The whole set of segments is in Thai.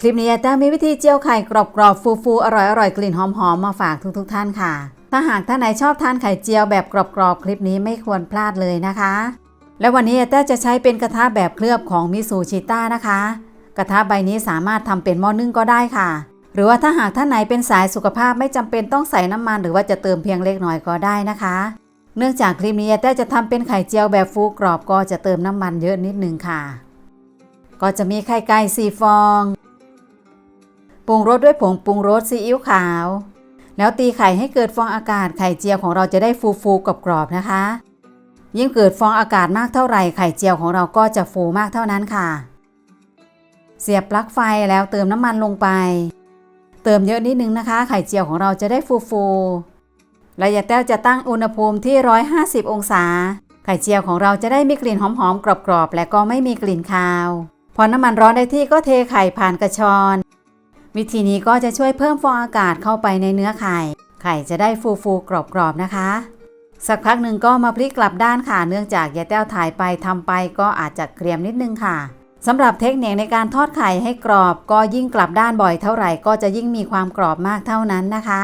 คลิปนี้แต้วมีวิธีเจียวไข่กรอบๆ ฟูๆ อร่อยๆ กลิ่นหอมๆ มาฝากทุกๆ ท่านค่ะ ถ้าหากท่านไหนชอบทานไข่เจียวแบบกรอบๆ คลิปนี้ไม่ควรพลาดเลยนะคะ และวันนี้แต้วจะใช้เป็นกระทะแบบเคลือบของมิซูชิต้านะคะ กระทะใบนี้สามารถทำเป็นหม้อนึ่งก็ได้ค่ะ หรือว่าถ้าหากท่านไหนเป็นสายสุขภาพไม่จำเป็นต้องใส่น้ำมัน หรือว่าจะเติมเพียงเล็กน้อยก็ได้นะคะ เนื่องจากคลิปนี้แต้วจะทำเป็นไข่เจียวแบบฟูกรอบก็จะเติมน้ำมันเยอะนิดนึงค่ะ ก็จะมีไข่ไก่สี่ฟอง ปรุงรสด้วยผงปรุงรสซีอิ๊วขาว แล้วตีไข่ให้เกิดฟองอากาศไข่เจียวของเราจะได้ฟูๆกรอบๆนะคะ ยิ่งเกิดฟองอากาศมากเท่าไหร่ไข่เจียวของเราก็จะฟูมากเท่านั้นค่ะ เสียบปลั๊กไฟแล้วเติมน้ำมันลงไป เติมเยอะนิดนึงนะคะ ไข่เจียวของเราจะได้ฟูๆและยาแต้วจะตั้งอุณหภูมิที่ 150 องศา ไข่เจียวของเราจะได้มีกลิ่นหอมๆกรอบๆและก็ไม่มีกลิ่นคาวพอน้ำมันร้อนได้ที่ก็เทไข่ผ่านกระชอน วิธีนี้ก็จะช่วยเพิ่มฟองอากาศเข้าไปในเนื้อไข่ ไข่จะได้ฟูๆกรอบๆนะคะ สักพักหนึ่งก็มาพลิกกลับด้านค่ะเนื่องจากยายแต้วถ่ายไปทำไปก็อาจจะเกรียมนิดนึงค่ะสำหรับเทคนิคในการทอดไข่ให้กรอบ ก็ยิ่งกลับด้านบ่อยเท่าไหร่ก็จะยิ่งมีความกรอบมากเท่านั้นนะคะ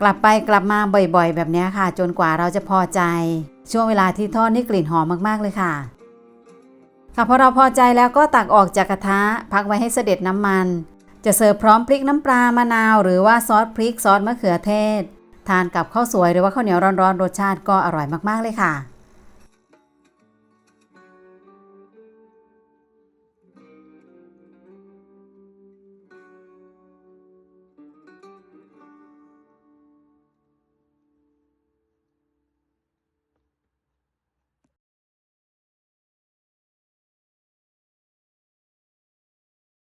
กลับไปกลับมาบ่อยๆ แบบนี้ค่ะ จนกว่าเราจะพอใจ ช่วงเวลาที่ทอดนี่กลิ่นหอมมากๆเลยค่ะค่ะพอเราพอใจแล้วก็ตักออกจากกระทะ พักไว้ให้เสด็จน้ำมัน จะเสิร์ฟพร้อมพริกน้ำปลามะนาว หรือว่าซอสพริกซอสมะเขือเทศ ทานกับข้าวสวยหรือว่าข้าวเหนียวร้อนๆรสชาติก็อร่อยมากๆเลยค่ะ